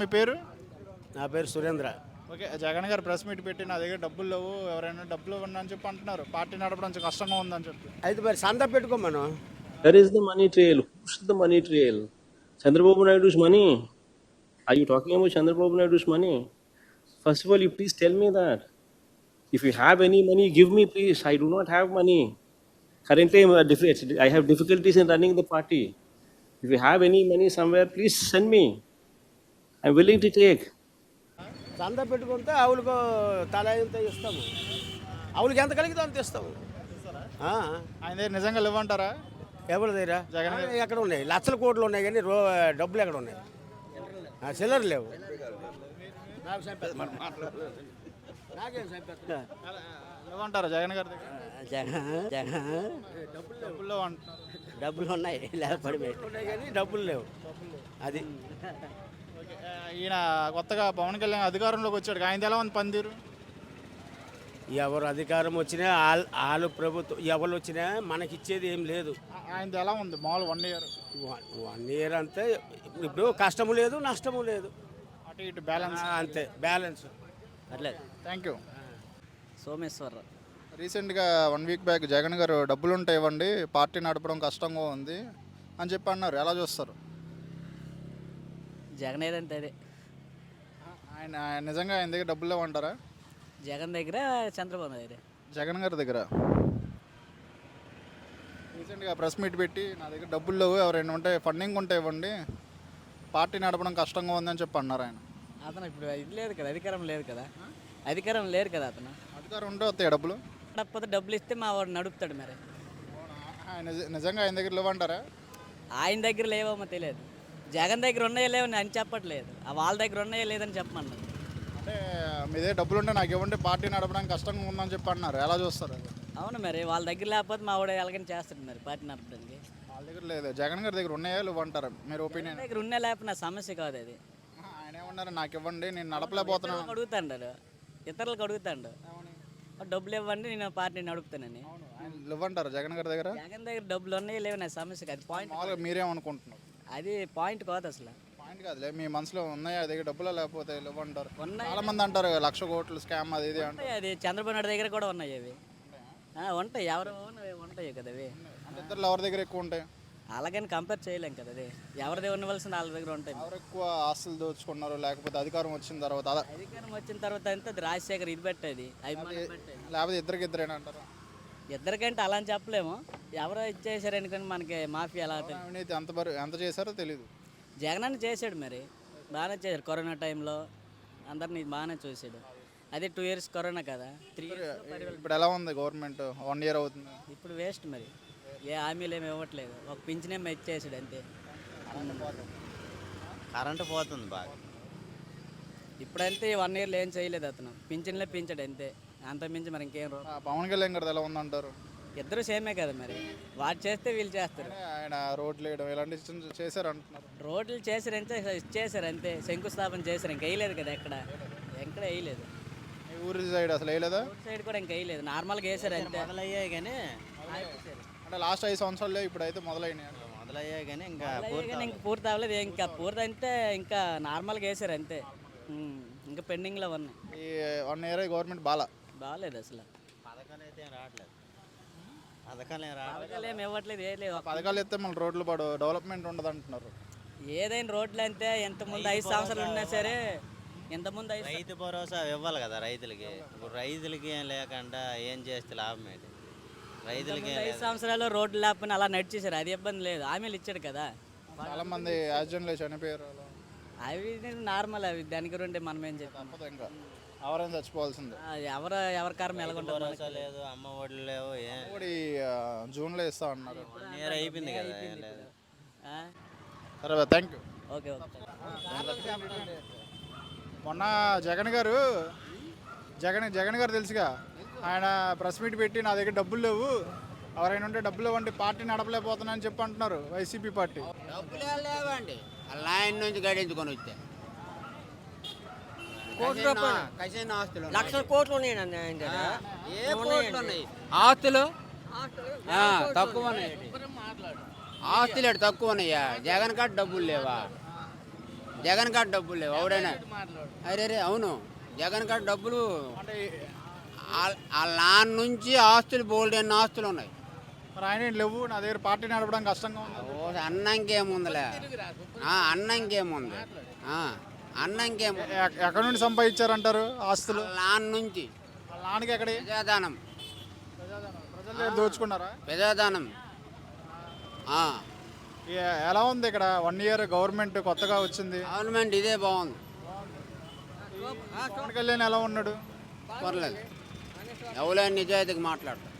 మీ పేరు? నా పేరు సురేంద్ర. ఓకే జగన్ గారు ప్రెస్ మీట్ పెట్టి నా దగ్గర డబ్బులు లేవు ఎవరైనా డబ్బులు ఇవ్వండి అని చెప్పి అంటున్నారు. పార్టీ నడపడం కష్టంగా ఉందని చెప్పి. అయితే మరి సంత పెట్టుకో మనం. There is the money trail hush the money trail Chandrababu Naidu's money I you talking about Chandrababu Naidu's money first of all you please tell me that if you have any money give me please I do not have money currently I have difficulties in running the party if you have any money somewhere please send me I'm willing to take. సంద పెట్టుకుంటే ఆవులకు తల ఎంత ఇస్తాము? ఆవులకి ఎంత కలిగితే అంత ఇస్తాము. ఆ, ఆయన దగ్గర నిజంగా లేవంటారా? ఎవరి దగ్గర? జగన్ ఎక్కడ ఉన్నాయి? లక్షల కోట్లు ఉన్నాయి కానీ రో డబ్బులు ఎక్కడ ఉన్నాయి? చిల్లర లేవు? లేవంటారా జగన్ గారి దగ్గర? జగన్ జగన్. డబ్బులు డబ్బులు ఉన్నాయి లేకపోతే డబ్బులు లేవు. అది. ఈయన కొత్తగా పవన్ కళ్యాణ్ అధికారంలోకి వచ్చాడు. ఆయన ఎలా ఉంది పనితీరు? ఎవరు అధికారం వచ్చినా ఆల్- వాళ్ళు ప్రభుత్వం ఎవరు వచ్చినా మనకిచ్చేది ఏం లేదు. ఆ- ఆయనది ఎలా ఉంది? మామూలు వన్ ఇయర్ వన్ ఇయర్ అంతే. ఇప్పుడు కష్టము లేదు నష్టము లేదు. అటు ఇటు బ్యాలెన్స్ అంతే. బ్యాలెన్స్ పర్లేదు. థ్యాంక్ యూ సోమేశ్వరరావు రీసెంట్గా వన్ వీక్ బ్యాక్ జగన్ గారు డబ్బులు ఉంటాయి ఇవ్వండి పార్టీ నడపడం కష్టంగా ఉంది అని చెప్పి అన్నారు. ఎలా చూస్తారు? జగన్ ఏదంటే అదే. ఆయన ఆయన నిజంగా ఆయన దగ్గర డబ్బులు లేవంటారా జగన్ దగ్గర చంద్రబాబు దగ్గర. జగన్ గారి దగ్గర? రీసెంట్గా ప్రెస్ మీట్ పెట్టి నా దగ్గర డబ్బులు లేవు ఎవరైనా ఉంటే ఫండింగ్ ఉంటే ఇవ్వండి. పార్టీ నడపడం కష్టంగా ఉందని చెప్పి అన్నారు ఆయన. అతను ఇప్పుడు ఇది లేదు కదా అధికారం లేదు కదా. అధికారం లేరు కదా అతను. అధికారం ఉంటే వస్తాయి డబ్బులు? కాకపోతే డబ్బులు ఇస్తే మా వాడు నడుపుతాడు మరి. ఆయన నిజ- నిజంగా ఆయన దగ్గర లేవంటారా? ఆయన దగ్గర లేవేమో తెలియదు. జగన్ దగ్గర ఉన్నాయో లేవు అని చెప్పట్లేదు. ఆ వాళ్ళ దగ్గర ఉన్నాయో లేదని చెప్పమన్నాడు అంటే మీ దగ్గర డబ్బులు ఉంటే నాకు ఇవ్వండి పార్టీ నడపడానికి కష్టంగా ఉందని చెప్పి అన్నారు. ఎలా చూస్తారు అవును మరి వాళ్ళ దగ్గర లేకపోతే మా వాడు ఎలాగని చేస్తాడు మరి పార్టీ నడపడానికి. వాళ్ళ దగ్గర లేదు. జగన్ గారి దగ్గర ఉన్నాయా లేవంటారా మీరు ఒపీనియన్? దగ్గర ఉన్నా లేకపోతే నా సమస్య కాదు అది. ఆయన ఏమన్నారు? నాకు ఇవ్వండి నేను నడపలేకపోతున్నాను. అడుగుతాడు ఇతరులకు అడుగుతాడు. డబ్బులు ఇవ్వండి నేను పార్టీ నడుపుతానని. ఇవ్వంటారు జగన్ గారి దగ్గర? జగన్ దగ్గర డబ్బులు ఉన్నాయి లేవు నా సమస్య కాదు. పాయింట్ మీరేమనుకుంటున్నారు? అది పాయింట్ కాదు అసలు. పాయింట్ కాదులే మీ మనసులో ఉన్నాయా? దగ్గర డబ్బులు లేకపోతే ఇవ్వంటారు. చాలా మంది అంటారు లక్ష కోట్లు స్కామ్ అది ఇది ఉంటాయి అది. చంద్రబాబు నాయుడు దగ్గర కూడా ఉన్నాయి అవి. ఆ, ఉంటాయి. ఎవరు ఉంటాయి కదా అవి. అంటే ఇద్దరు ఎవరి దగ్గర ఎక్కువ ఉంటాయి? అలాగని కంపేర్ చేయలేం కదా అది. ఎవరిది ఉండవలసిన వాళ్ళ దగ్గర ఉంటాయి. ఎవరు ఎక్కువ ఆస్తులు దోచుకున్నారు లేకపోతే అధికారం వచ్చిన తర్వాత అధికారం వచ్చిన తర్వాత అంతా అది రాజశేఖర్ ఇది పెట్టేది. అభిమానం పెట్టేది. లేకపోతే ఇద్దరికి ఇద్దరేనా అంటారు? ఇద్దరికంటే అలా అని చెప్పలేము. ఎవరో ఇచ్చేసారు అనుకోని మనకి మాఫియా ఎలా అవినీతి ఎంత బరు ఎంత చేశారో తెలియదు జగన్ అని చేశాడు మరి. బాగానే చేశాడు కరోనా టైంలో. అందరినీ బాగానే చూశాడు. అదే టూ ఇయర్స్ కరోనా కదా. త్రీ ఇప్పుడు ఎలా ఉంది గవర్నమెంట్ వన్ ఇయర్ అవుతుంది. ఇప్పుడు వేస్ట్ మరి. ఏ హామీలు ఏమి ఇవ్వట్లేదు. ఒక పింఛనేమో ఇచ్చేసాడు అంతే. కరెంటు పోతుంది. బాగా. ఇప్పుడంతే వన్ ఇయర్లో ఏం చేయలేదు అతను. పింఛన్లే పించాడు అంతే. అంత మించి మరి ఇంకేం రో ఆ, పవన్ కళ్యాణ్ గారిది ఎలా ఉందంటారు? ఇద్దరు సేమే కదా మరి. వాడు చేస్తే వీళ్ళు చేస్తారు. అంటే ఆయన రోడ్లు వేయడం ఇలాంటి చేశారు అంటున్నారు. రోడ్లు చేసారు అంతే చేశారు అంతే. శంకుస్థాపన చేశారు. ఇంకా వేయలేదు కదా ఎక్కడ? ఎక్కడ వేయలేదు. మీ ఊరి సైడ్ అసలు వేయలేదా? రోడ్ సైడ్ కూడా ఇంకా వేయలేదు. నార్మల్గా వేసారు అంతే. మొదలయ్యాయి కానీ అంటే లాస్ట్ ఐదు సంవత్సరాలు ఇప్పుడు అయితే మొదలైనాయి అంట. మొదలయ్యాయి కానీ ఇంకా కానీ ఇంకా పూర్తి అవ్వలేదు. ఇంకా పూర్తి అంటే ఇంకా నార్మల్గా వేసారు అంతే. ఉమ్, ఇంకా పెండింగ్లో ఉన్నాయి. ఈ వన్ ఇయర్ గవర్నమెంట్ బాగా బాగాలేదు అసలు. పథకాలు అయితే ఏం రావట్లేదు. పథకాలు ఏం రావట్లేదు. పథకాలు ఏమి ఇవ్వట్లేదు ఏ లేదు పథకాలు రోడ్లు పడు డెవలప్మెంట్ ఉండదు అంటున్నారు. ఏదైనా రోడ్లు అంతే ఎంతమంది ఐదు సంవత్సరాలు ఉన్నా సరే ఎంతమంది ఐదు రైతు భరోసా ఇవ్వాలి కదా రైతులకి. ఇప్పుడు రైతులకి ఏం లేకుండా ఏం చేస్తే లాభం ఏంటి? రైతులకి ఏం ఐదు లేదు. సంవత్సరాలు రోడ్లు లేకపోయినా అలా నడిచేశారు. అది ఇబ్బంది లేదు. హామీలు ఇచ్చాడు కదా. చాలా మంది యాక్సిడెంట్లు చనిపోయారు అలా. అవి నార్మల్ అవి. దాని గురించి మనం ఏం తప్పదు ఇంకా. ఎవరైనా చచ్చిపోవాల్సిందే. ఎవరు ఎవరి కారం ఎలాగుంటుంది భరోసా లేదు అమ్మ ఒడ్లు లేవు ఏం కూడా ఈ జూన్లో ఇస్తా అన్నారు. ఇయర్ అయిపోయింది కదా ఏం లేదు. సరే థ్యాంక్ యూ ఓకే ఓకే. మొన్న జగన్ గారు జగన్ జగన్ గారు తెలుసుగా ఆయన ప్రెస్ మీట్ పెట్టి నా దగ్గర డబ్బులు లేవు ఎవరైనా ఉంటే డబ్బులు ఇవ్వండి పార్టీ నడపలేకపోతున్నా అని చెప్పి అంటున్నారు వైసీపీ పార్టీ. డబ్బులు లేవండి లైన్ నుంచి గడించుకొని వస్తే కోటి రూపాయలు. కసిన ఆస్తులు. లక్షల కోట్లు ఉన్నాయి అన్న ఆయన దగ్గర. ఏ కోట్లు ఉన్నాయి? ఆస్తులు? ఆ, తక్కువ ఉన్నాయి. ఆస్తులు ఏడు తక్కువ ఉన్నాయా? జగన్ కాడ డబ్బులు లేవా? జగన్ కాడ డబ్బులు లేవు? ఎవడైనా? అరే రే అవును. జగన్ కాడ డబ్బులు లాన్ నుంచి ఆస్తులు బోల్డ్ అన్న ఆస్తులు ఉన్నాయి. మరి ఆయన లేవు? నా దగ్గర పార్టీ నడపడం కష్టంగా ఉంది. ఓ అన్నంకేముందిలే? ఆ, అన్నంకేముంది? ఆ, అన్నంకేముంది ఎ- ఎక్కడి నుండి సంపాదించారంటారు ఆస్తులు? లాన్ నుంచి. వాళ్ళ నాన్నకి ఎక్కడి? ప్రజాదానం ప్రజలు దగ్గర దోచుకున్నారా? ప్రజాదానం ఆ, ఏ- ఎలా ఉంది ఇక్కడ? వన్ ఇయర్ గవర్నమెంట్ కొత్తగా వచ్చింది. గవర్నమెంట్ ఇదే బాగుంది. పవన్ కళ్యాణ్ ఎలా ఉన్నాడు? పర్లేదు. ఎవరైనా నిజాయితీకి మాట్లాడు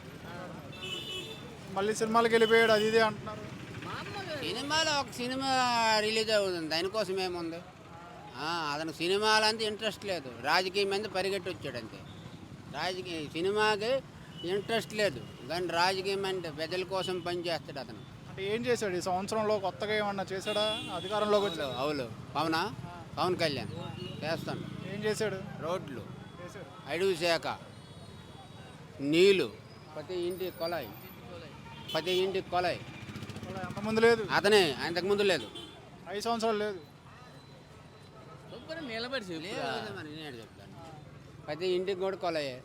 మళ్ళీ సినిమాలకు వెళ్ళిపోయాడు అది ఇది అంటున్నారు. సినిమాలో ఒక సినిమా రిలీజ్ అవుతుంది. దానికోసం ఏముంది? అతను సినిమాలంతా ఇంట్రెస్ట్ లేదు. రాజకీయం మీద పరిగెట్టి వచ్చాడు అంతే రాజకీయ సినిమాకి ఇంట్రెస్ట్ లేదు. కానీ రాజకీయం అంటే ప్రజల కోసం పనిచేస్తాడు అతను. అంటే ఏం చేశాడు? ఈ సంవత్సరంలో కొత్తగా ఏమన్నా చేశాడా? అధికారంలోకి వచ్చి అవును. పవనా? పవన్ కళ్యాణ్. చేస్తాను ఏం చేశాడు? రోడ్లు. అడవి శాఖ. నీళ్ళు ప్రతి ఇంటి కొలాయి. ప్రతి ఇంటి కొలాయి. అంత ముందు లేదు? అతనే అంతకుముందు లేదు. ఐదు సంవత్సరాలు లేదు. నిలబడి లేదు మరి నేను చెప్తాను. ప్రతి ఇంటికి కూడా కొలాయే.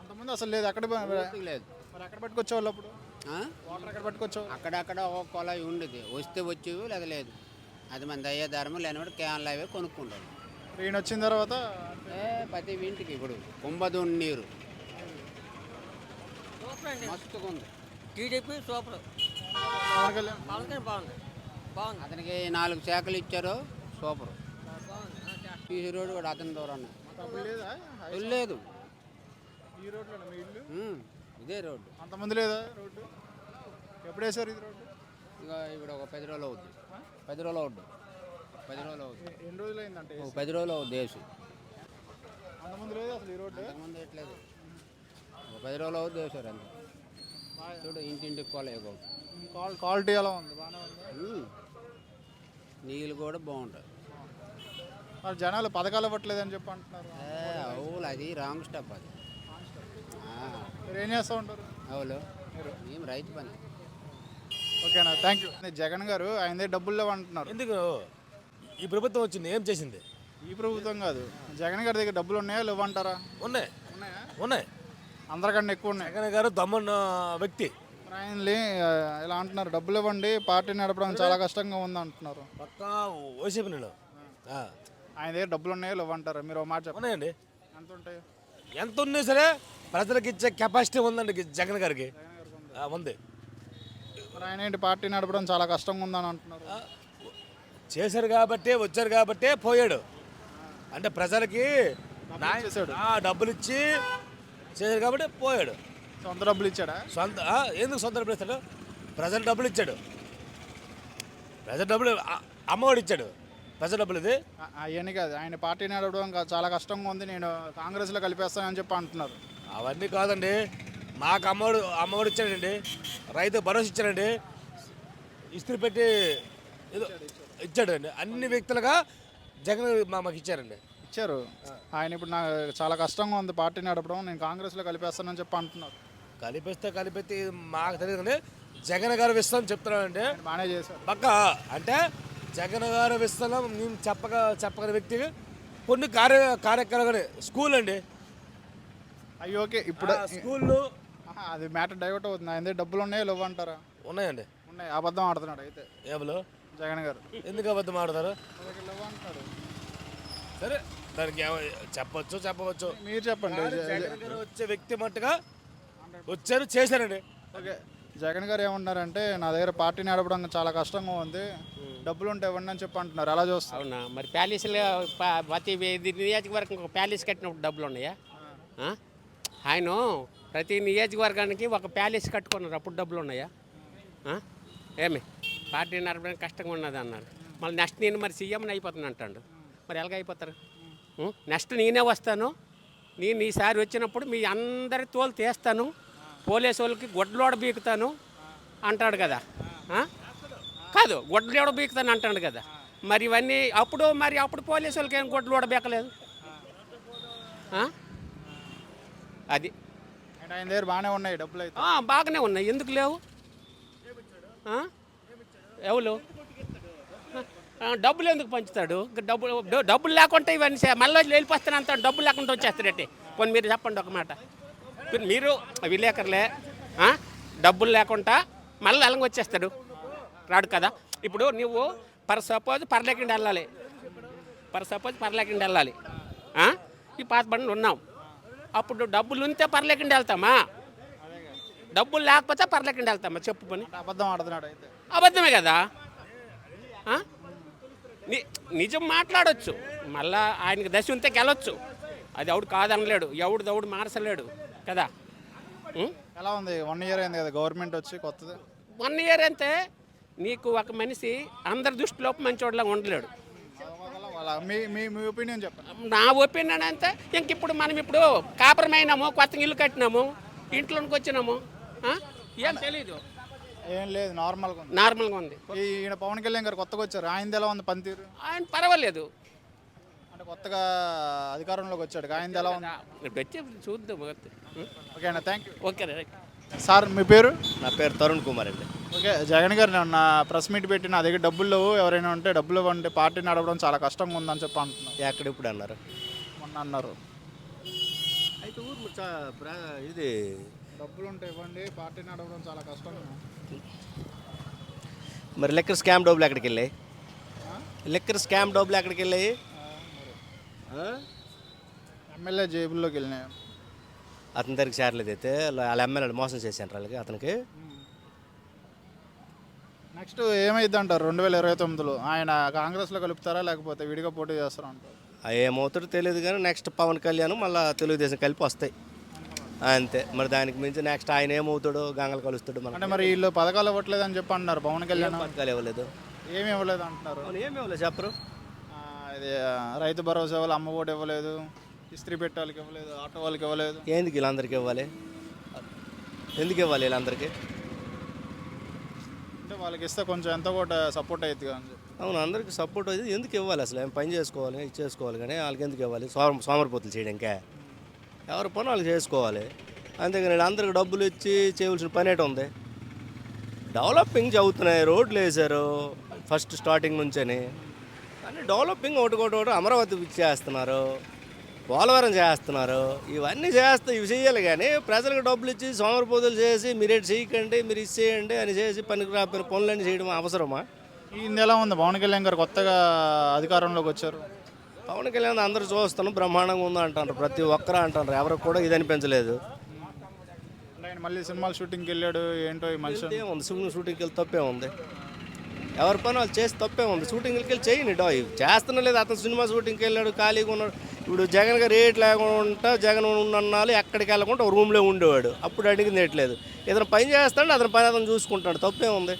అంతకుముందు అసలు లేదు అక్కడ పూర్తిగా లేదు? మరి ఎక్కడ పట్టుకొచ్చేవాళ్ళు అప్పుడు? ఆ? వాటర్ ఎక్కడ పట్టుకొచ్చేవాళ్ళు? అక్కడక్కడ ఒక కొలాయి ఉండేది. వస్తే వచ్చేవి లేదా లేదు. అది మన దయ్య ధర్మం లేనివాడు క్యాన్లు అవే కొనుక్కుంటారు మరి ఈయన వచ్చిన తర్వాత ఏ ప్రతి ఇంటికి ఇప్పుడు కుంభదూని నీరు. మస్తుగా ఉంది. టీడీపీ సూపర్. పవన్ కళ్యాణ్. పవన్ కళ్యాణ్ బాగుంది. బాగుంది. అతనికి నాలుగు శాఖలు ఇచ్చారు. సూపర్. పీసీ రోడ్డు కూడా అతని దూరం లేదా? ఈ మీ ఇల్లు? ఇదే రోడ్డు. అంత ముందు లేదా రోడ్డు? ఎప్పుడు వేసారు ఇది రోడ్డు? ఇక ఇప్పుడు ఒక పది రోజులు అవుద్ది. పది రోజులు అవుద్ది. పది రోజులు అవుద్ది. ఎన్ని రోజులు అయిందంటే ఒక పది రోజులు అవుద్ది వేసి అంత ముందు లేదు అసలు ఈ రోడ్డు? అంతకుముందు ఎట్లేదు. ఒక పది రోజులు అవుద్ది వేసారు అంతే. చూడు ఇంటింటికి కొలయకు క్వాల్ క్వాలిటీ ఎలా ఉంది? బాగానే ఉంది? నీళ్ళు కూడా బాగుంటాయి. మరి జనాలు పథకాలు ఇవ్వట్లేదని చెప్పి అంటున్నారు. అవులు అది రాంగ్ స్టెప్ అది. ఆ, మీరు ఏం చేస్తూ ఉంటారు? అవులు. మేము రైతు పని. ఓకేనా థ్యాంక్ యూ జగన్ గారు ఆయన దగ్గర డబ్బులు లేవు అంటున్నారు. ఎందుకు? ఈ ప్రభుత్వం వచ్చింది ఏం చేసింది? ఈ ప్రభుత్వం కాదు. జగన్ గారి దగ్గర డబ్బులు ఉన్నాయా లేవు అంటారా? ఉన్నాయి. ఉన్నాయా? ఉన్నాయి. అందరికన్నా ఎక్కువ ఉన్నాయి. జగన్ గారు దమ్మన్న వ్యక్తి. మరి ఆయనని ఆ, ఇలా అంటున్నారు. డబ్బులు ఇవ్వండి పార్టీ నడపడం చాలా కష్టంగా ఉంది అంటున్నారు పక్కా వైసీపీ నేను ఆయన దగ్గర డబ్బులు ఉన్నాయో లేవు అంటారా. మీరు ఒక మాట చెప్పండి. ఉన్నాయండి. ఎంత ఉంటాయి. ఎంత ఉన్నా సరే ప్రజలకు ఇచ్చే కెపాసిటీ ఉందండి జగన్ గారికి. ఆ, ఉంది. మరి ఆయన ఏంటి పార్టీ నడపడం చాలా కష్టంగా ఉందని అంటున్నారు. ఆ, చేశారు కాబట్టి వచ్చారు కాబట్టి పోయాడు. అంటే ప్రజలకి. ఆ, డబ్బులు ఇచ్చి చేశారు కాబట్టి పోయాడు. సొంత డబ్బులు ఇచ్చాడా? సొంత ఆ, ఎందుకు సొంత డబ్బులు ఇస్తాడు? ప్రజల డబ్బులు ఇచ్చాడు. ప్రజల డబ్బులు ఆ- అమ్మఒడి ఇచ్చాడు. ప్రజల డబ్బులు ఇది అవన్నీ కాదు. ఆయన పార్టీ నడపడం కా- చాలా కష్టంగా ఉంది. నేను కాంగ్రెస్లో కలిపేస్తానని చెప్పి అంటున్నారు. అవన్నీ కాదండి. మాకు అమ్మఒడు అమ్మఒడి ఇచ్చాడండి. రైతు భరోసా ఇచ్చాడండి. ఇస్త్రీ పెట్టి ఏదో ఇచ్చాడండి. అన్ని వ్యక్తులుగా జగన్ మా- మాకు ఇచ్చారండి. ఇచ్చారు. ఆయన ఇప్పుడు నాకు చాలా కష్టంగా ఉంది పార్టీ నడపడం. నేను కాంగ్రెస్లో కలిపేస్తానని చెప్పి అంటున్నారు. కలిపిస్తే కలిపితే మాకు తెలియదు కానీ జగన్ గారు విస్తాం చెప్తున్నానండి బాగానే చేశారు. పక్క అంటే జగన్ గారు విస్తాం నేను చెప్పక చెప్పగల వ్యక్తిగా కొన్ని కార్య కార్యక్రమాలు స్కూల్ అండి. అయ్యి ఓకే ఇప్పుడు ఆహా, అది మ్యాటర్ డైవర్ట్ అవుతుంది. ఆయన దగ్గర డబ్బులు ఉన్నాయో లేవు అంటారా? ఉన్నాయండి. ఉన్నాయి అబద్ధం ఆడుతున్నాడు అయితే. ఏబులు జగన్ గారు. ఎందుకు అబద్ధం ఆడతారు? సరే దానికి చెప్పొచ్చు చెప్పవచ్చు. మీరు చెప్పండి. వచ్చే వ్యక్తి మట్టుగా వచ్చారు చేశారండి. ఓకే. జగన్ గారు ఏమన్నారంటే నా దగ్గర పార్టీ నడపడం చాలా కష్టంగా ఉంది. డబ్బులు ఉంటే ఇవ్వండి అని చెప్పి అంటున్నారు. ఎలా చూస్తారు అవునా? మరి ప్యాలెస్లో ప్రతి నియోజకవర్గం ఒక ప్యాలెస్ కట్టినప్పుడు డబ్బులు ఉన్నాయా? ఆయన ప్రతి నియోజకవర్గానికి ఒక ప్యాలెస్ కట్టుకున్నారు. అప్పుడు డబ్బులు ఉన్నాయా? ఏమి? పార్టీ నడపడానికి కష్టంగా ఉన్నది అన్నారు మళ్ళీ నెక్స్ట్ నేను మరి సీఎంని అయిపోతాను అంటాడు. మరి ఎలాగ అయిపోతారు? నెక్స్ట్ నేనే వస్తాను. నేను ఈసారి వచ్చినప్పుడు మీ అందరి తోలు తీస్తాను. పోలీసు వాళ్ళకి గొడ్లోడ బీకుతాను అంటాడు కదా? కాదు గొడ్లోడ బీకుతాను అంటాడు కదా. మరి ఇవన్నీ అప్పుడు మరి అప్పుడు పోలీసు వాళ్ళకి ఏం గొడ్లోడ బీకలేదు? అది. ఆయన దగ్గర బాగానే ఉన్నాయి డబ్బులు అయితే. బాగానే ఉన్నాయి. ఎందుకు లేవు? ఎవరు డబ్బులు ఎందుకు పంచుతాడు? డబ్బులు డబ్బులు లేకుంటే ఇవన్నీ మళ్ళీ వెళ్ళిపోస్తాను అంత డబ్బులు లేకుండా వచ్చేస్తాడటే పోనీ మీరు చెప్పండి ఒక మాట. మీరు- మీరు విలేకరులే? డబ్బులు లేకుండా మళ్ళీ అలంగా వచ్చేస్తాడు. రాడు కదా. ఇప్పుడు నువ్వు పర్ సపోజ్ పర్లేకుండా వెళ్ళాలి. పర్ సపోజ్ పర్లేకుండా వెళ్ళాలి? ఈ పాత బండ్లు ఉన్నాం. అప్పుడు డబ్బులు ఉంటే పర్లేకుండా వెళ్తామా? డబ్బులు లేకపోతే పర్లేకుండా వెళ్తామా? చెప్పు పని. అబద్ధం ఆడుతున్నాడు అయితే. అబద్ధమే కదా. నిజం మాట్లాడొచ్చు. మళ్ళా ఆయనకి దశ ఉంటే గెలవచ్చు అది ఎవడు కాదనలేడు. ఎవడు దౌడు మార్చలేడు కదా? ఎలా ఉంది? వన్ ఇయర్ అయింది కదా గవర్నమెంట్ వచ్చి కొత్తది. వన్ ఇయర్ అంటే నీకు ఒక మనిషి అందరి దృష్టిలో మంచోడ్లా ఉండలేడు. వాళ్ళ మీ మీ మీ ఒపీనియన్ చెప్పండి. నా ఒపీనియన్ అంతే ఇంక ఇప్పుడు మనం ఇప్పుడు కాపురమైనాము కొత్త ఇల్లు కట్టినాము ఇంట్లోకి వచ్చినాము? ఏం తెలీదు. ఏం లేదు నార్మల్గా ఉంది. నార్మల్గా ఉంది. ఈయన పవన్ కళ్యాణ్ గారు కొత్తగా వచ్చారు. ఆయనది ఎలా ఉంది పనితీరు? ఆయన పర్వాలేదు. కొత్తగా అధికారంలోకి వచ్చాడు. ఆయనది ఎలా ఉంది? ఇప్పుడు వచ్చి చూద్దాం? ఓకే అన్న thank you okay right. Sir మీ పేరు? నా పేరు తరుణ్ కుమార్ అండి. ఓకే జగన్ గారు నా ప్రెస్ మీట్ పెట్టి నా దగ్గర డబ్బులు లేవు ఎవరైనా ఉంటే డబ్బులు ఇవ్వండి పార్టీ నడవడం చాలా కష్టంగా ఉందని చెప్పి అంటున్నారు. ఎక్కడ ఇప్పుడు అన్నారు? మొన్న అన్నారు. అయితే ఊరు ఇది డబ్బులు ఉంటే ఇవ్వండి పార్టీ నడవడం చాలా కష్టంగా ఉంది. మరి లెక్కర్ స్కామ్ డబ్బులు ఎక్కడికి వెళ్ళాయి? లెక్కర్ స్కామ్ డబ్బులు ఎక్కడికి వెళ్ళాయి? ఎమ్మెల్యే జేబుల్లోకి వెళ్ళినాయి. అతని దగ్గరికి చేరలేదు అయితే. వాళ్ళ ఎమ్మెల్యేలు మోసం చేశారు వాళ్ళకి అతనికి. నెక్స్ట్ ఏమైంది అంటారు? రెండు వేల ఇరవై తొమ్మిదిలో ఆయన కాంగ్రెస్లో కలుపుతారా? లేకపోతే విడిగా పోటీ చేస్తారా అంటారు? ఏమవుతాడో తెలియదు కానీ నెక్స్ట్ పవన్ కళ్యాణ్ మళ్ళీ తెలుగుదేశం కలిపి వస్తాయి. అంతే. మరి దానికి మించి నెక్స్ట్ ఆయన ఏమవుతాడో గంగలు కలుస్తాడు అంటే మరి వీళ్ళు పథకాలు ఇవ్వట్లేదు అని చెప్పి అంటున్నారు పవన్ కళ్యాణ్. పథకాలు ఇవ్వలేదు? ఏమి ఇవ్వలేదు అంటున్నారు? ఏమి ఇవ్వలేదు చెప్పరు. ఇది రైతు భరోసా ఇవ్వాలి అమ్మ ఒడి ఇవ్వలేదు ఇస్త్రీ పెట్టే వాళ్ళకి ఇవ్వలేదు ఆటో వాళ్ళకి ఇవ్వలేదు. ఎందుకు వీళ్ళందరికీ ఇవ్వాలి? ఎందుకు ఇవ్వాలి వీళ్ళందరికీ? అంటే వాళ్ళకి ఇస్తే కొంచెం ఎంతో కూడా సపోర్ట్ అవుతుంది అని చెప్పి. అవును అందరికి సపోర్ట్ అయితే ఎందుకు ఇవ్వాలి అసలు? ఏం పని చేసుకోవాలి ఇచ్చేసుకోవాలి కానీ వాళ్ళకి ఎందుకు ఇవ్వాలి? సోమ సోమరిపోతులు చేయడానికే. ఎవరి పని వాళ్ళు చేసుకోవాలి. అంతేగాని వీళ్ళందరికి డబ్బులు ఇచ్చి చేయవలసిన పని ఏంటి ఉంది? డెవలపింగ్ చదువుతున్నాయి రోడ్లు వేశారు ఫస్ట్ స్టార్టింగ్ నుంచని. కానీ డెవలపింగ్ ఒకటి ఒకటి ఒకటి అమరావతి చేస్తున్నారు పోలవరం చేస్తున్నారు. ఇవన్నీ చేస్తే ఇవి చేయాలి కానీ ప్రజలకు డబ్బులు ఇచ్చి సోమరిపోతులు చేసి మీరు ఇటు చేయకండి మీరు ఇది చేయండి అని చేసి పనికి రాకపోయిన పనులన్నీ చేయడం అవసరమా? ఇది ఎలా ఉంది. పవన్ కళ్యాణ్ గారు కొత్తగా అధికారంలోకి వచ్చారు. పవన్ కళ్యాణ్ అందరూ చూస్తున్నాం బ్రహ్మాండంగా ఉంది అంటారు ప్రతి ఒక్కరు అంటారు ఎవరికి కూడా ఇది అనిపించలేదు. మళ్ళీ సినిమాల షూటింగ్కి వెళ్ళాడు ఏంటో ఈ మనిషి ఉంది? సినిమా షూటింగ్కి వెళ్ళి తప్పే ఉంది. ఎవరి పని వాళ్ళు చేసి తప్పే ఉంది. షూటింగ్కి వెళ్ళి చేయండి. డో చేస్తున్నా లేదు. అతను సినిమా షూటింగ్కి వెళ్ళాడు ఖాళీగా ఉన్నాడు. ఇప్పుడు జగన్ గారు రేట్ లేకుండా జగన్ ఉన్నన్నాళ్ళు ఎక్కడికి వెళ్ళకుండా ఒక రూమ్లో ఉండేవాడు. అప్పుడు అడిగింది ఏట్లేదు. ఏదైనా పని చేస్తాడు అతని పని అతను చూసుకుంటాడు. తప్పే ఉంది.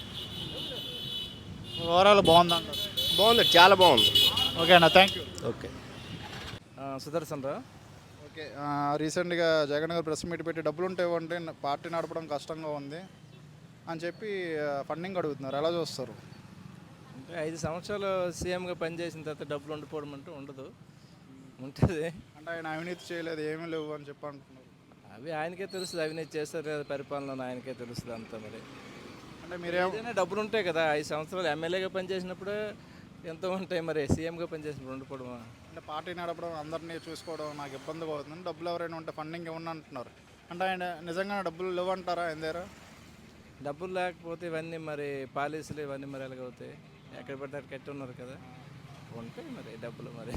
ఓవరాల్ బాగుంది అంటారు? బాగుంది. చాలా బాగుంది. ఓకే అన్న థ్యాంక్ యూ ఓకే సుదర్శన్ రా. ఓకే రీసెంట్గా జగన్ గారు ప్రెస్ మీట్ పెట్టి డబ్బులు ఉంటే పార్టీ నడపడం కష్టంగా ఉంది అని చెప్పి ఫండింగ్ అడుగుతున్నారు. ఎలా చూస్తారు? అంటే ఐదు సంవత్సరాలు సీఎంగా పనిచేసిన తర్వాత డబ్బులు ఉండిపోవడం అంటూ ఉండదు. ఉంటుంది. అంటే ఆయన అవినీతి చేయలేదు ఏమీ లేవు అని చెప్పి అంటున్నారు అవి ఆయనకే తెలుస్తుంది అవినీతి చేస్తారు లేదా పరిపాలన ఆయనకే తెలుస్తుంది అంతా మరి. అంటే మీరేం ఏదైనా డబ్బులు ఉంటాయి కదా ఐదు సంవత్సరాలు ఎమ్మెల్యేగా పనిచేసినప్పుడు ఎంతో ఉంటాయి మరి సీఎంగా పనిచేసినప్పుడు ఉండిపోవడమా? అంటే పార్టీ నడపడం అందరినీ చూసుకోవడం నాకు ఇబ్బందిగా అవుతుంది డబ్బులు ఎవరైనా ఉంటే ఫండింగ్ ఇవ్వండి అంటున్నారు. అంటే ఆయన నిజంగా డబ్బులు లేవంటారా ఆయన దగ్గర? డబ్బులు లేకపోతే ఇవన్నీ మరి పాలసీలు ఇవన్నీ మరి ఎలాగవుతాయి ఎక్కడ పడితే అక్కడ కట్టి ఉన్నారు కదా. ఉంటాయి మరి డబ్బులు మరి.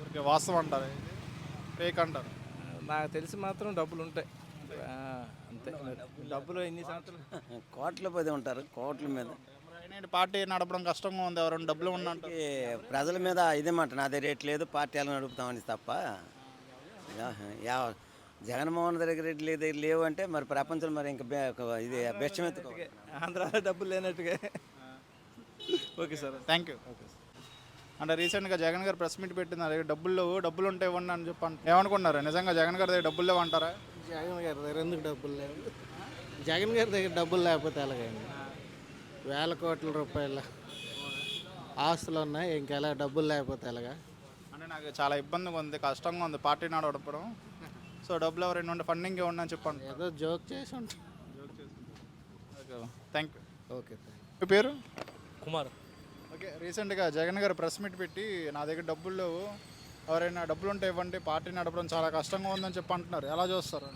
ఊరికే వాస్తవం అంటారు. ఫేక్ అంటారు. నాకు తెలిసి మాత్రం డబ్బులు ఉంటాయి. అంతే. డబ్బులు ఎన్ని సంవత్సరాలు? కోట్ల పది ఉంటారు కోట్ల మీద. పార్టీ నడపడం కష్టంగా ఉంది ఎవరైనా డబ్బులు ఉన్నట్టు ప్రజల మీద ఇదేమాట నాదే రేట్ లేదు పార్టీ ఎలా నడుపుతామని తప్ప. జగన్మోహన్ దగ్గర రేట్లు లేదు లేవు అంటే మరి ప్రపంచంలో మరి ఇంకా ఇది బెస్ట్ ఆంధ్రాలో డబ్బులు లేనట్టుగా. Okay sir. థ్యాంక్ యూ అంటే రీసెంట్గా జగన్ గారు ప్రెస్ మీట్ పెట్టింది దగ్గర డబ్బులు లేవు డబ్బులు ఉంటే ఇవ్వండి అని చెప్పి అంట- ఏమనుకున్నారు నిజంగా జగన్ గారి దగ్గర డబ్బులు లేవు అంటారా? జగన్ గారి దగ్గర ఎందుకు డబ్బులు లేవు? జగన్ గారి దగ్గర డబ్బులు లేకపోతే ఎలాగండి వేల కోట్ల రూపాయల ఆస్తులు ఉన్నాయి ఇంకెలా డబ్బులు లేకపోతే ఎలాగా? అంటే నాకు చాలా ఇబ్బందిగా ఉంది కష్టంగా ఉంది పార్టీ నడవడం సో డబ్బులు ఎవరైనా ఉంటే ఫండింగ్ ఇవ్వండి అని చెప్పండి ఏదో జోక్ చేసి ఉంటాం okay thank you okay thank మీ పేరు? కుమార్. ఓకే రీసెంట్గా జగన్ గారు ప్రెస్ మీట్ పెట్టి నా దగ్గర డబ్బులు లేవు ఎవరైనా డబ్బులు ఉంటే ఇవ్వండి పార్టీ నడపడం చాలా కష్టంగా ఉందని చెప్పి అంటున్నారు. ఎలా చూస్తారు?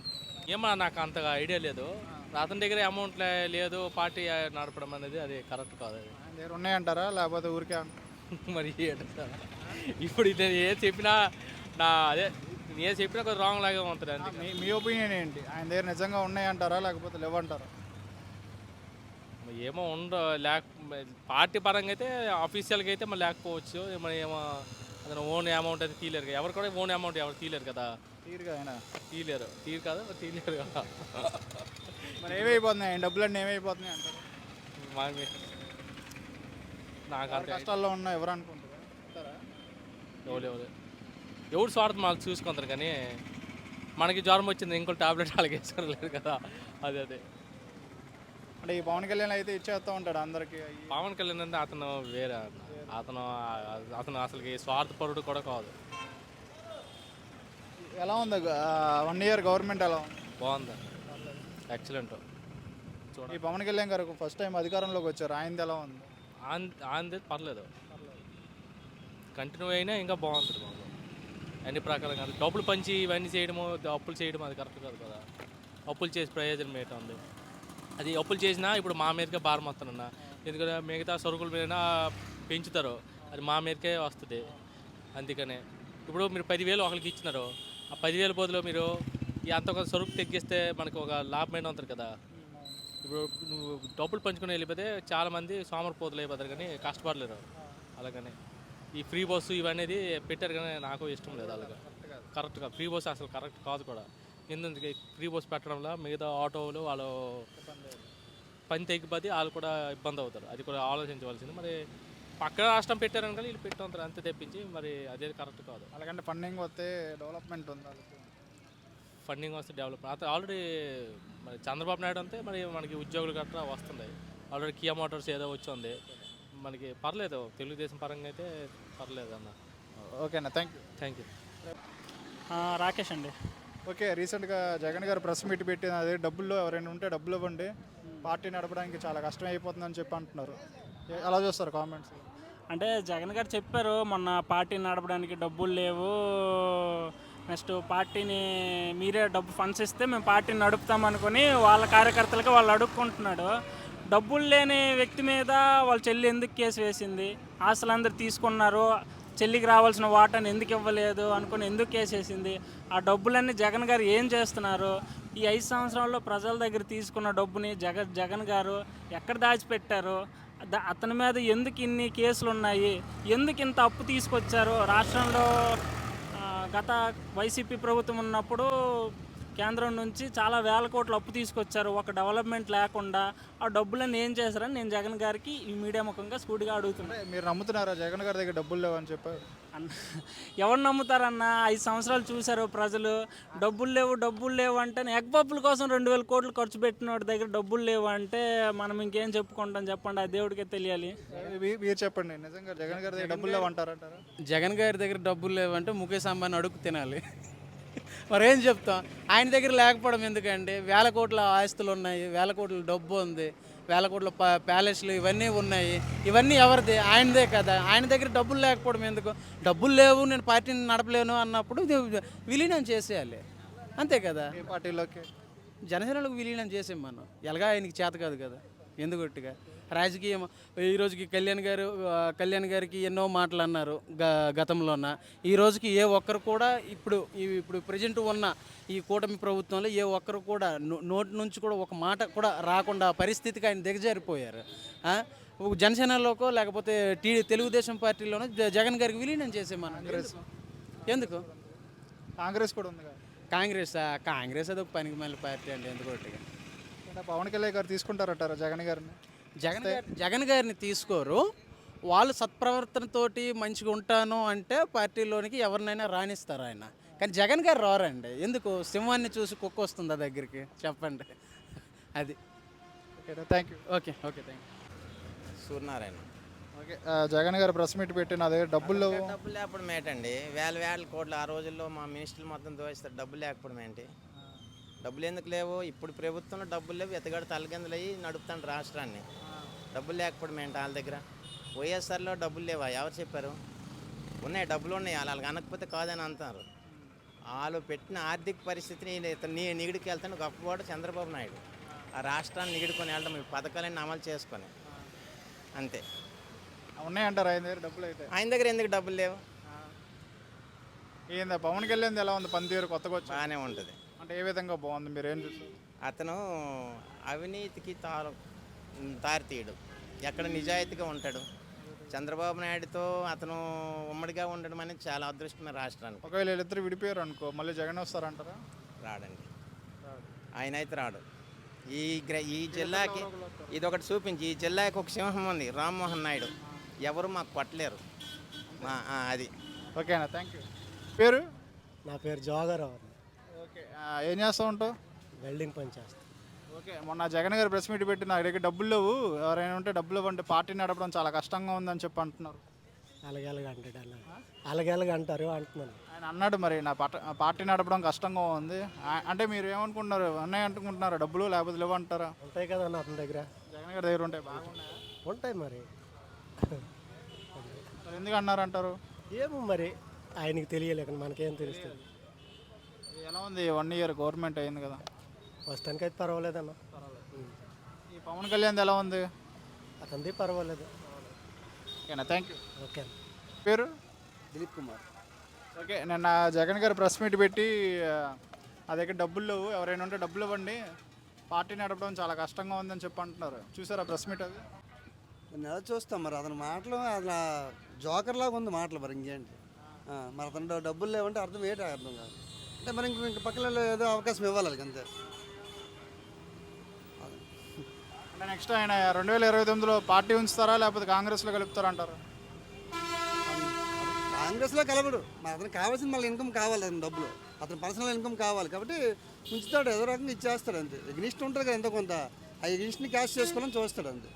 ఏమో నాకు అంతగా ఐడియా లేదు. అతని దగ్గర అమౌంట్ లేదు పార్టీ నడపడం అనేది అది కరెక్ట్ కాదు అది. ఆయన దగ్గర ఉన్నాయంటారా? లేకపోతే ఊరికే అంటారా? మరి? ఇప్పుడు ఇది ఏ చెప్పినా నా అదే నేను ఏ చెప్పినా కొంచెం రాంగ్ లాగా ఉంటుంది మీ ఒపీనియన్ ఏంటి? ఆయన దగ్గర నిజంగా ఉన్నాయంటారా? లేకపోతే లేవంటారా? ఏమో ఉండ లేక పార్టీ పరంగా అయితే ఆఫీషియల్గా అయితే మరి లేకపోవచ్చు. మరి ఏమో అతను ఓన్ అమౌంట్ అయితే తీయలేరు కదా ఎవరు కూడా ఓన్ అమౌంట్ ఎవరు తీయలేరు కదా. తీరుగా ఆయన? తీయలేరు. తీరు కదా కదా. మరి ఏమైపోతున్నాయి? డబ్బులన్నీ ఏమైపోతున్నాయి అంటారు? మాకు నాకు అంతే. కష్టాల్లో ఉన్నా ఎవరు అనుకుంటారు? ఎవరు ఎవరు? ఎవరు స్వార్థం మాకు చూసుకుంటారు కానీ మనకి జ్వరం వచ్చింది ఇంకో టాబ్లెట్ వాళ్ళకి వేసుకోలేదు కదా. అదే అదే. అంటే ఈ పవన్ కళ్యాణ్ అయితే ఇచ్చేస్తూ ఉంటాడు అందరికి. పవన్ కళ్యాణ్ అంటే అతను వేరే అన్న. అతను అతను అసలుకి స్వార్థపరుడు కూడా కాదు. ఎలా ఉంది? వన్ ఇయర్ గవర్నమెంట్ ఎలా ఉంది? బాగుంది. ఎక్సలెంట్ ఈ పవన్ కళ్యాణ్ గారు ఫస్ట్ టైం అధికారంలోకి వచ్చారు. ఆయనది ఎలా ఉంది? ఆంది పర్లేదు. కంటిన్యూ అయినా ఇంకా బాగుంటుంది మాకు. అన్ని ప్రకారంగా డబ్బులు పంచి ఇవన్నీ చేయడము అప్పులు చేయడం అది కరెక్ట్ కాదు కదా. అప్పులు చేసి ప్రయోజనం ఏంటో ఉంది అది అప్పులు చేసినా ఇప్పుడు మా మీదకే భారం వస్తున్నా ఎందుకంటే మిగతా సరుకుల మీద పెంచుతారు. అది మా మీదకే వస్తుంది. అందుకనే. ఇప్పుడు మీరు పదివేలు ఒకరికి ఇచ్చినారు. ఆ పదివేల బదులు మీరు ఈ అంత ఒక సరుకు తగ్గిస్తే మనకు ఒక లాభమైన ఉంటుంది కదా. ఇప్పుడు నువ్వు డబ్బులు పంచుకుని వెళ్ళిపోతే చాలామంది సోమరిపోతులు అయిపోతారు కానీ కష్టపడలేరు. అలాగనే. ఈ ఫ్రీ బస్సు ఇవన్నీ పెట్టారు కానీ నాకు ఇష్టం లేదు అలాగా. కరెక్ట్గా. ఫ్రీ బస్సు అసలు కరెక్ట్ కాదు కూడా. ఎందుకంటే ఫ్రీ బస్సు పెట్టడంలో మిగతా ఆటోలు వాళ్ళు పని తగ్గిపోతే వాళ్ళు కూడా ఇబ్బంది అవుతారు. అది కూడా ఆలోచించవలసింది. మరి పక్కన రాష్ట్రం పెట్టారని కానీ వీళ్ళు పెట్టి అంతే తెప్పించి మరి అదే కరెక్ట్ కాదు. అలాగంటే ఫండింగ్ వస్తే డెవలప్మెంట్ ఉంది ఫండింగ్ వస్తే డెవలప్ అయితే ఆల్రెడీ మరి చంద్రబాబు నాయుడు అంతే మరి మనకి ఉద్యోగులు గట్రా వస్తున్నాయి. ఆల్రెడీ కియా మోటార్స్ ఏదో వచ్చింది మనకి పర్లేదు తెలుగుదేశం పరంగా అయితే పర్లేదు అన్న ఓకేనా thank you thank you Rakesh అండి. ఓకే రీసెంట్గా జగన్ గారు ప్రెస్ మీట్ పెట్టిన అదే డబ్బుల్లో ఎవరైనా ఉంటే డబ్బులు ఇవ్వండి. పార్టీ నడపడానికి చాలా కష్టం అయిపోతుందని చెప్పి అంటున్నారు. ఎలా చూస్తారు కామెంట్స్ అంటే జగన్ గారు చెప్పారు మొన్న పార్టీ నడపడానికి డబ్బులు లేవు. నెక్స్ట్ పార్టీని మీరే డబ్బు ఫండ్స్ ఇస్తే మేము పార్టీని నడుపుతాం అనుకుని వాళ్ళ కార్యకర్తలకి వాళ్ళు అడుక్కుంటున్నాడు. డబ్బులు లేని వ్యక్తి మీద వాళ్ళ చెల్లి ఎందుకు కేసు వేసింది? ఆశలు అందరు తీసుకున్నారు. చెల్లికి రావాల్సిన వాటాను ఎందుకు ఇవ్వలేదు అనుకుని ఎందుకు కేసు ఆ డబ్బులన్నీ జగన్ గారు ఏం చేస్తున్నారు? ఈ ఐదు సంవత్సరాల్లో ప్రజల దగ్గర తీసుకున్న డబ్బుని జగ జగన్ గారు ఎక్కడ దాచిపెట్టారు? అతని మీద ఎందుకు ఇన్ని కేసులు ఉన్నాయి? ఎందుకు ఇంత అప్పు తీసుకొచ్చారు? రాష్ట్రంలో గత వైసీపీ ప్రభుత్వం ఉన్నప్పుడు కేంద్రం నుంచి చాలా వేల కోట్ల అప్పు తీసుకొచ్చారు. ఒక డెవలప్మెంట్ లేకుండా ఆ డబ్బులన్నీ ఏం చేశారని నేను జగన్ గారికి ఈ మీడియా ముఖంగా స్కూటిగా అడుగుతున్నాను మీరు నమ్ముతున్నారా? జగన్ గారి దగ్గర డబ్బులు లేవని చెప్పారు. అన్న ఎవరు నమ్ముతారన్న? ఐదు సంవత్సరాలు చూశారు ప్రజలు. డబ్బులు లేవు డబ్బులు లేవు అంటే ఎగ్ పప్పుల కోసం రెండు వేల కోట్లు ఖర్చు పెట్టిన వాడి దగ్గర డబ్బులు లేవు అంటే మనం ఇంకేం చెప్పుకుంటాం? చెప్పండి ఆ దేవుడికే తెలియాలి. మీరు చెప్పండి. నిజంగా జగన్ గారి దగ్గర డబ్బులు లేవు అంటారంటారా? జగన్ గారి దగ్గర డబ్బులు లేవంటే ముఖేష్ అంబానీ అడుగు తినాలి. మరేం చెప్తాం? ఆయన దగ్గర లేకపోవడం ఎందుకండి? వేల కోట్ల ఆస్తులు ఉన్నాయి వేల కోట్ల డబ్బు ఉంది వేల కోట్ల ప్యాలెస్లు ఇవన్నీ ఉన్నాయి. ఇవన్నీ ఎవరిది? ఆయనదే కదా. ఆయన దగ్గర డబ్బులు లేకపోవడం ఎందుకు? డబ్బులు లేవు నేను పార్టీని నడపలేను అన్నప్పుడు విలీనం చేసేయాలి. అంతే కదా? ఏ పార్టీలోకి? జనసేనలకు విలీనం చేసాం మనం. ఎలాగా ఆయనకి చేత కాదు కదా. ఎందుకొట్టుగా రాజకీయం ఈ రోజుకి కళ్యాణ్ గారు కళ్యాణ్ గారికి ఎన్నో మాటలు అన్నారు గ గతంలోన. ఈ రోజుకి ఏ ఒక్కరు కూడా ఇప్పుడు ఇప్పుడు ప్రజెంట్ ఉన్న ఈ కూటమి ప్రభుత్వంలో ఏ ఒక్కరు కూడా నోటి నుంచి కూడా ఒక మాట కూడా రాకుండా పరిస్థితికి ఆయన దిగజారిపోయారు. జనసేనలోకో లేకపోతే టీ తెలుగుదేశం పార్టీలోనో జగన్ గారికి విలీనం చేసాం మనం ఎందుకు? ఎందుకు? కాంగ్రెస్ కూడా ఉంది కదా కాంగ్రెస్? కాంగ్రెస్ అది ఒక పనికి మళ్ళీ పార్టీ అండి అంటే పవన్ కళ్యాణ్ గారు తీసుకుంటారంటారా జగన్ గారిని? జగన్ గారి జగన్ గారిని తీసుకోరు. వాళ్ళు సత్ప్రవర్తనతోటి మంచిగా ఉంటాను అంటే పార్టీలోనికి ఎవరినైనా రాణిస్తారు ఆయన. కానీ జగన్ గారు రారండి. ఎందుకు? సింహాన్ని చూసి కుక్క వస్తుందా దగ్గరికి? చెప్పండి. అది. Okay thank you okay okay thank you Suryanarayana. Okay Jagan గారు ప్రెస్ మీట్ పెట్టి నా దగ్గర డబ్బులు లేవు. డబ్బులు లేకపోవడం ఏంటండి? వేల వేల కోట్లు ఆ రోజుల్లో మా మినిస్టర్లు మొత్తం దోస్తారు డబ్బులు లేకపోవడం ఏంటి? డబ్బులు ఎందుకు లేవు? ఇప్పుడు ప్రభుత్వంలో డబ్బులు లేవు. ఎతగడ తలకిందులు అయ్యి నడుపుతాను రాష్ట్రాన్ని. డబ్బులు లేకపోవడం ఏంటి వాళ్ళ దగ్గర? వైఎస్ఆర్లో డబ్బులు లేవా? ఎవరు చెప్పారు? ఉన్నాయి డబ్బులు ఉన్నాయి. వాళ్ళు వాళ్ళకి అనకపోతే కాదని అంటారు వాళ్ళు పెట్టిన ఆర్థిక పరిస్థితిని నీ నిగిడికి వెళ్తాను గొప్పవాడు చంద్రబాబు నాయుడు. ఆ రాష్ట్రాన్ని నిగిడుకొని వెళ్ళడం ఈ పథకాలన్నీ అమలు చేసుకొని. అంతే. ఉన్నాయంటారు ఆయన దగ్గర డబ్బులు అయితే? ఆయన దగ్గర ఎందుకు డబ్బులు లేవు? ఏందా పవన్ కళ్యాణ్ ఎలా ఉంది? పనితీరు కొత్తగా వచ్చి బాగానే ఉంటుంది. అంటే ఏ విధంగా బాగుంది? మీరు ఏం చూస్తారు అతను అవినీతికి తారు తారితీయడు ఎక్కడ నిజాయితీగా ఉంటాడు? చంద్రబాబు నాయుడుతో అతను ఉమ్మడిగా ఉండడం అనేది చాలా అదృష్టమైన రాష్ట్రానికి. ఒకవేళ వీళ్ళిద్దరు విడిపోయారు అనుకో మళ్ళీ జగన్ వస్తారంటారా? రాడండి. ఆయన అయితే రాడు. ఈ గ్ర ఈ జిల్లాకి ఇది ఒకటి చూపించి ఈ జిల్లాకి ఒక సింహం ఉంది రామ్మోహన్ నాయుడు. ఎవరు మాకు కొట్టలేరు. మా అది. ఓకేనా థ్యాంక్ యూ పేరు? నా పేరు జోగారావు. ఓకే ఏం చేస్తూ ఉంటావు? వెల్డింగ్ పని చేస్తాను ఓకే మొన్న జగన్ గారు ప్రెస్ మీట్ పెట్టి నా దగ్గర డబ్బులు లేవు ఎవరైనా ఉంటే డబ్బులు ఇవ్వండి. పార్టీ నడపడం చాలా కష్టంగా ఉందని చెప్పి అంటున్నారు. అలాగేలాగా అంటాడు అలా అలాగేలాగా అంటారు అంటున్నాను. ఆయన అన్నాడు మరి నా పట పార్టీ నడపడం కష్టంగా ఉంది. ఆ- అంటే మీరు ఏమనుకుంటున్నారు? అన్నయ్య అనుకుంటున్నారు డబ్బులు లేకపోతే లేవు అంటారా? ఉంటాయి కదా అన్న అతని దగ్గర. జగన్ గారి దగ్గర ఉంటాయి బాగున్నాయా? ఉంటాయి మరి. మరి ఎందుకు అన్నారు అంటారు? ఏమో మరి ఆయనకి తెలియలేక మనకేం తెలుస్తుంది? ఎలా ఉంది? వన్ ఇయర్ గవర్నమెంట్ అయింది కదా. ప్రస్తుతానికి అయితే పర్వాలేదన్న. ఈ పవన్ కళ్యాణ్ ఎలా ఉంది? అతనిది పర్వాలేదు. ఓకేనా? థ్యాంక్ యూ ఓకే పేరు? దిలీప్ కుమార్. ఓకే నిన్న జగన్ గారు ప్రెస్ మీట్ పెట్టి ఆ, నా దగ్గర డబ్బులు లేవు ఎవరైనా ఉంటే డబ్బులు ఇవ్వండి. పార్టీ నడపడం చాలా కష్టంగా ఉందని చెప్పి అంటున్నారు. చూసారా ప్రెస్ మీట్ అది? నెల చూస్తాం మరి అతని మాటలు అలా జోకర్ లాగా ఉంది మాటలు మరి ఇంకేంటి? మరి అతను డబ్బులు లేవంటే అర్థం ఏంటి అర్థం కాదు. అంటే మరి ఇంక ఇంక పక్కన ఏదో అవకాశం ఇవ్వాలి అంతే. అంటే నెక్స్ట్ ఆయన రెండు వేల ఇరవై తొమ్మిదిలో పార్టీ ఉంచుతారా లేకపోతే కాంగ్రెస్లో కలుపుతారా అంటారు కాంగ్రెస్లో కలవడు మరి అతనికి కావాల్సిన మళ్ళీ ఇన్కమ్ కావాలి అతని డబ్బులు. అతని పర్సనల్ ఇన్కమ్ కావాలి కాబట్టి ఉంచుతాడు. ఏదో రకంగా ఇచ్చేస్తాడు అంతే. ఎగ్నిస్ట్ ఉంటుంది కదా ఎంతో కొంత. ఆ ఎగ్నిస్ట్ని క్యాష్ చేసుకోవాలని చూస్తాడు అంతే.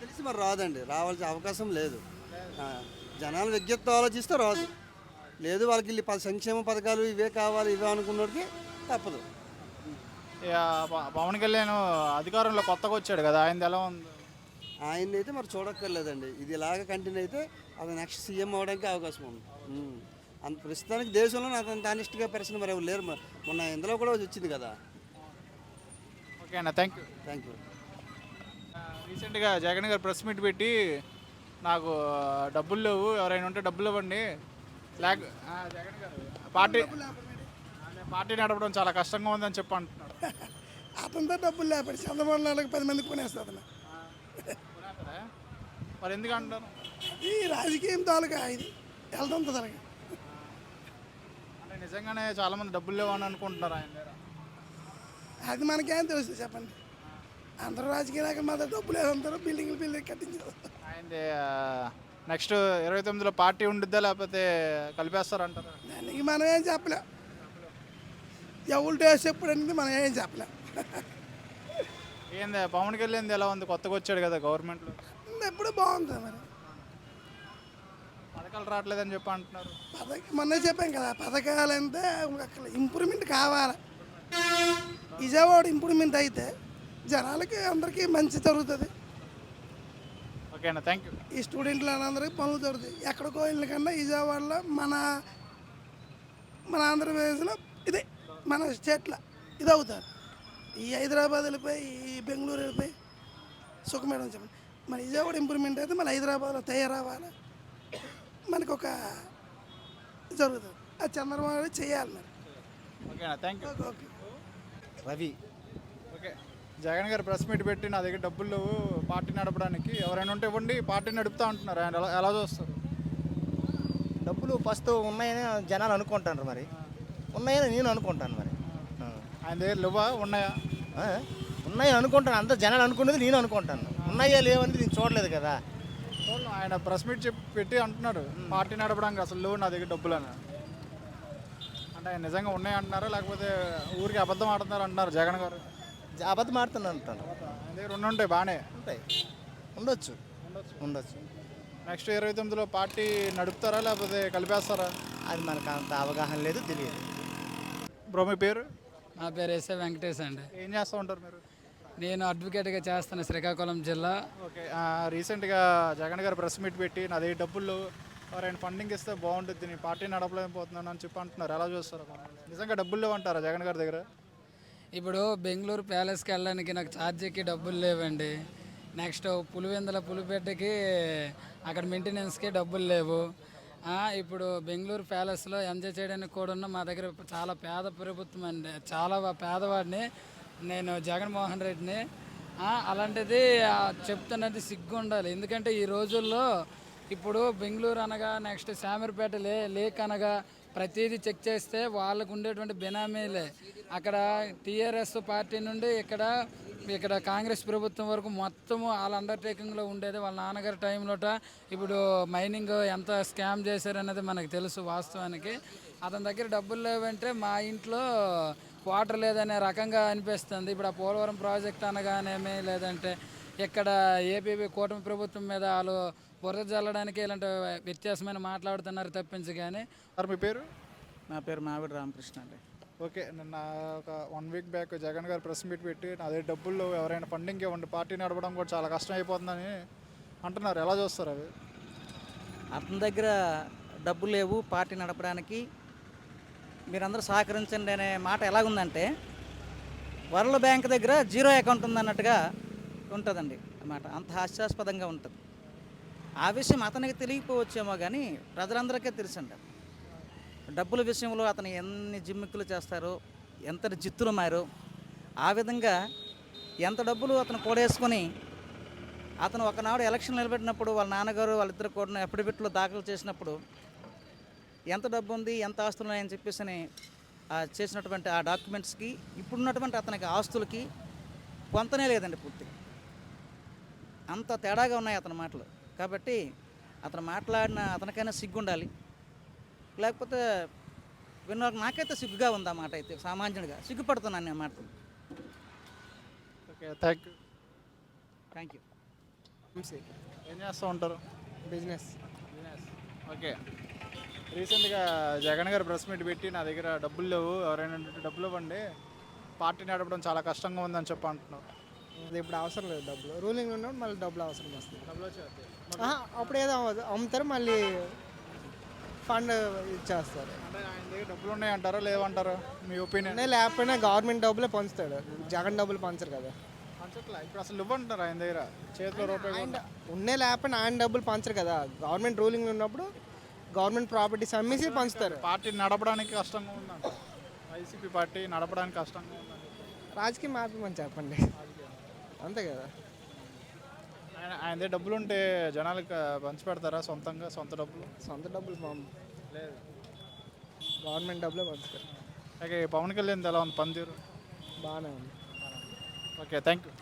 తెలిసి మరి రాదండి. రావాల్సిన అవకాశం లేదు. జనాలు విజ్ఞప్తి ఆలోచిస్తే రాదు. లేదు వాళ్ళకి వీళ్ళు సంక్షేమ పథకాలు ఇవే కావాలి ఇవే అనుకున్నోడికి తప్పదు. పవన్ కళ్యాణ్ అధికారంలో కొత్తగా వచ్చాడు కదా ఆయనది ఎలా ఉంది? ఆయన్ని అయితే మరి చూడక్కర్లేదండి. ఇది ఇలాగ కంటిన్యూ అయితే అది నెక్స్ట్ సీఎం అవడానికి అవకాశం ఉంది. అంత ప్రస్తుతానికి దేశంలో అతను తానిస్ట్గా పర్సన్ మరి ఎవరు లేరు మరి. మొన్న ఇందులో కూడా వచ్చింది కదా. ఓకేనా థ్యాంక్ యూ థ్యాంక్ యూ రీసెంట్గా జగన్ గారు ప్రెస్ మీట్ పెట్టి నాకు డబ్బులు లేవు ఎవరైనా ఉంటే డబ్బులు ఇవ్వండి. లేక జగన్ గారు పార్టీ పార్టీ నడపడం చాలా కష్టంగా ఉందని చెప్పి అంటున్నారు. అతనితో డబ్బులు లేపడి చంద్రబాబు నాయుడుకి పది మంది కొనేస్తుంది అతను? మరి ఎందుకు అంటారు? ఈ రాజకీయం తాలూకా ఇది. వెళ్తుంది తలగా అంటే నిజంగానే చాలా మంది డబ్బులు లేవు అని అనుకుంటున్నారు ఆయన దగ్గర. అది మనకేం తెలుసు చెప్పండి. అందరూ రాజకీయ నాయకులు మా దగ్గర డబ్బులు బిల్డింగ్లు బిల్డింగ్ కట్టించారు. ఆయనది నెక్స్ట్ ఇరవై తొమ్మిదిలో పార్టీ ఉండిద్దా లేకపోతే కలిపేస్తారంటారు? దానికి మనం ఏం చెప్పలేం. ఎవరు డేస్ ఎప్పుడు అనేది మనం ఏం చెప్పలేం. ఏంది పవన్ కళ్యాణ్ ఎలా ఉంది? కొత్తగా వచ్చాడు కదా గవర్నమెంట్లో. ఎప్పుడు బాగుంటుంది మరి. పథకాలు రావట్లేదని చెప్పి అంటున్నారు. పథక మొన్న చెప్పాం కదా పథకాలు అంటే అక్కడ ఇంప్రూవ్మెంట్ కావాలి. విజయవాడ ఇంప్రూవ్మెంట్ అయితే జనాలకి అందరికీ మంచి జరుగుతుంది. ఓకేనా థ్యాంక్ యూ ఈ స్టూడెంట్లు అందరికీ పనులు దొరుకుతాయి ఎక్కడికో వెళ్ళిన కన్నా విజయవాడలో మన మన ఆంధ్రప్రదేశ్లో ఇదే. మన స్టేట్లో ఇది అవుతారు ఈ హైదరాబాద్ వెళ్ళిపోయి ఈ బెంగళూరు వెళ్ళిపోయి సుఖమేడం చెప్పండి. మన విజయవాడ ఇంప్రూవ్మెంట్ అయితే మన హైదరాబాద్లో తయారవ్వాలి. మనకు ఒక జరుగుతుంది. అది చంద్రబాబు నాయుడు చేయాలి మరి. రవి. ఓకే. జగన్ గారు ప్రెస్ మీట్ పెట్టి నా దగ్గర డబ్బులు లేవు పార్టీ నడపడానికి. ఎవరైనా ఉంటే ఇవ్వండి పార్టీ నడుపుతా అంటున్నారు. ఆయన ఎలా ఎలా చూస్తారు? డబ్బులు ఫస్ట్ ఉన్నాయని జనాలు అనుకుంటారు మరి. ఉన్నాయని నేను అనుకుంటాను మరి. ఆయన దగ్గర లేవా? ఉన్నాయా? ఉన్నాయని అనుకుంటాను. అంత జనాలు అనుకునేది నేను అనుకుంటాను. ఉన్నాయా లేవని నేను చూడలేదు కదా. ఆయన ప్రెస్ మీట్ చెప్పి పెట్టి అంటున్నారు పార్టీ నడపడానికి అసలు లేవు నా దగ్గర డబ్బులు అని అంటే ఆయన నిజంగా ఉన్నాయి అంటున్నారా? లేకపోతే ఊరికి అబద్ధం ఆడుతున్నారు అంటున్నారు జగన్ గారు? అబద్ధం ఆడుతున్నాను అంటాను. ఆయన దగ్గర ఉండి ఉంటాయి బాగానే. ఉంటాయి. ఉండొచ్చు. ఉండొచ్చు. నెక్స్ట్ ఇరవై తొమ్మిదిలో పార్టీ నడుపుతారా? లేకపోతే కలిపేస్తారా? అది మనకు అంత అవగాహన లేదు తెలియదు. బ్రో మీ పేరు? నా పేరు ఎస్ఏ వెంకటేష్ అండి. ఏం చేస్తూ ఉంటారు మీరు? నేను అడ్వకేట్గా చేస్తాను శ్రీకాకుళం జిల్లా. ఓకే రీసెంట్గా జగన్ గారు ప్రెస్ మీట్ పెట్టి నాది డబ్బులు ఎవరైనా ఫండింగ్ ఇస్తే బాగుంటుంది నేను పార్టీ నడపలేకపోతున్నాను అని చెప్పి అంటున్నారు. ఎలా చూస్తారు నిజంగా డబ్బులు లేవంటారా జగన్ గారి దగ్గర? ఇప్పుడు బెంగళూరు ప్యాలెస్కి వెళ్ళడానికి నాకు ఛార్జీకి డబ్బులు లేవండి. నెక్స్ట్ పులివెందుల పులిపేటకి అక్కడ మెయింటెనెన్స్కి డబ్బులు లేవు. ఇప్పుడు బెంగళూరు ప్యాలెస్లో ఎంజాయ్ చేయడానికి కూడా ఉన్న మా దగ్గర చాలా పేద ప్రభుత్వం అండి. చాలా పేదవాడిని నేను జగన్మోహన్ రెడ్డిని. అలాంటిది చెప్తున్నది సిగ్గు ఉండాలి ఎందుకంటే ఈ రోజుల్లో ఇప్పుడు బెంగళూరు అనగా నెక్స్ట్ శామీర్పేట లే లేక్ అనగా ప్రతిదీ చెక్ చేస్తే వాళ్ళకు ఉండేటువంటి బినామీలే. అక్కడ టీఆర్ఎస్ పార్టీ నుండి ఇక్కడ ఇక్కడ కాంగ్రెస్ ప్రభుత్వం వరకు మొత్తము వాళ్ళ అండర్టేకింగ్లో ఉండేది. వాళ్ళ నాన్నగారి టైంలోట ఇప్పుడు మైనింగ్ ఎంత స్కామ్ చేశారనేది మనకు తెలుసు వాస్తవానికి. అతని దగ్గర డబ్బులు లేవంటే మా ఇంట్లో వాటర్ లేదనే రకంగా అనిపిస్తుంది. ఇప్పుడు ఆ పోలవరం ప్రాజెక్ట్ అనగానేమి లేదంటే ఇక్కడ ఏపీ కూటమి ప్రభుత్వం మీద వాళ్ళు బురద జల్లడానికి ఇలాంటి వ్యత్యాసమైన మాట్లాడుతున్నారు తప్పించి కానీ. సార్ మీ పేరు? నా పేరు మావిడి రామకృష్ణ అండి. ఓకే నిన్న ఒక వన్ వీక్ బ్యాక్ జగన్ గారు ప్రెస్ మీట్ పెట్టి అదే డబ్బులు ఎవరైనా ఫండింగ్ ఇవ్వండి పార్టీ నడపడం కూడా చాలా కష్టం అయిపోతుందని అంటున్నారు. ఎలా చూస్తారు అవి? అతని దగ్గర డబ్బులు లేవు పార్టీ నడపడానికి. మీరందరూ సహకరించండి అనే మాట ఎలాగుందంటే వరల్డ్ బ్యాంక్ దగ్గర జీరో అకౌంట్ ఉందన్నట్టుగా ఉంటుందండి అన్నమాట. అంత హాస్యాస్పదంగా ఉంటుంది. ఆ విషయం అతనికి తెలియకపోవచ్చేమో కానీ ప్రజలందరికీ తెలుసండి. డబ్బుల విషయంలో అతను ఎన్ని జిమ్మిక్కులు చేస్తారో ఎంత జిత్తులు మారో ఆ విధంగా ఎంత డబ్బులు అతను కూడేసుకొని అతను ఒకనాడు ఎలక్షన్ నిలబెట్టినప్పుడు వాళ్ళ నాన్నగారు వాళ్ళిద్దరు కూడా అఫిడవిట్లో దాఖలు చేసినప్పుడు ఎంత డబ్బు ఉంది ఎంత ఆస్తులు ఉన్నాయని చెప్పేసి అని చేసినటువంటి ఆ డాక్యుమెంట్స్కి ఇప్పుడున్నటువంటి అతనికి ఆస్తులకి కొంతనే లేదండి పూర్తిగా. అంత తేడాగా ఉన్నాయి అతని మాటలు. కాబట్టి అతను మాట్లాడిన అతనికైనా సిగ్గు ఉండాలి లేకపోతే విన్న నాకైతే సిగ్గుగా ఉంది ఆ మాట అయితే సామాన్యుడిగా. సిగ్గుపడుతున్నాను నేను మాట okay thank you. Thank you. ఏం చేస్తూ ఉంటారు? బిజినెస్. బిజినెస్. ఓకే. రీసెంట్గా జగన్ గారు ప్రెస్ మీట్ పెట్టి నా దగ్గర డబ్బులు లేవు ఎవరైనా ఉంటే డబ్బులు ఇవ్వండి. పార్టీ నడపడం చాలా కష్టంగా ఉందని చెప్పి అంటున్నారు. అది ఇప్పుడు అవసరం లేదు డబ్బులు. రూలింగ్ ఉన్నప్పుడు మళ్ళీ డబ్బులు అవసరం వస్తుంది. అప్పుడు ఏదో అవ్వదు. అమ్ముతారు మళ్ళీ ఫండ్ ఇచ్చేస్తారు. అంటే ఆయన దగ్గర డబ్బులు ఉన్నాయంటారా లేవంటారా? మీ ఒపీనియన్. లేకపోయినా గవర్నమెంట్ డబ్బులే పంచుతాడు. జగన్ డబ్బులు పంచరు కదా. ఇప్పుడు అసలు ఇవ్వంటారు ఆయన దగ్గర. చేతిలో రూపాయి లేకపోయినా ఆయన డబ్బులు పంచరు కదా. గవర్నమెంట్ రూలింగ్ ఉన్నప్పుడు గవర్నమెంట్ ప్రాపర్టీస్ అమ్మేసి పంచుతారు. పార్టీ నడపడానికి కష్టంగా ఉందంట. వైసీపీ పార్టీ నడపడానికి కష్టంగా ఉందని రాజకీయ మార్పు చెప్పండి. అంతే కదా. ఆయన ఆయన దగ్గర డబ్బులు ఉంటే జనాలకు పంచి పెడతారా సొంతంగా సొంత డబ్బులు? సొంత డబ్బులు పంప లేదు. గవర్నమెంట్ డబ్బులే పంచుతారు. అలాగే పవన్ కళ్యాణ్ ఎలా ఉంది? పనితీరు బాగానే ఉంది. Okay thank you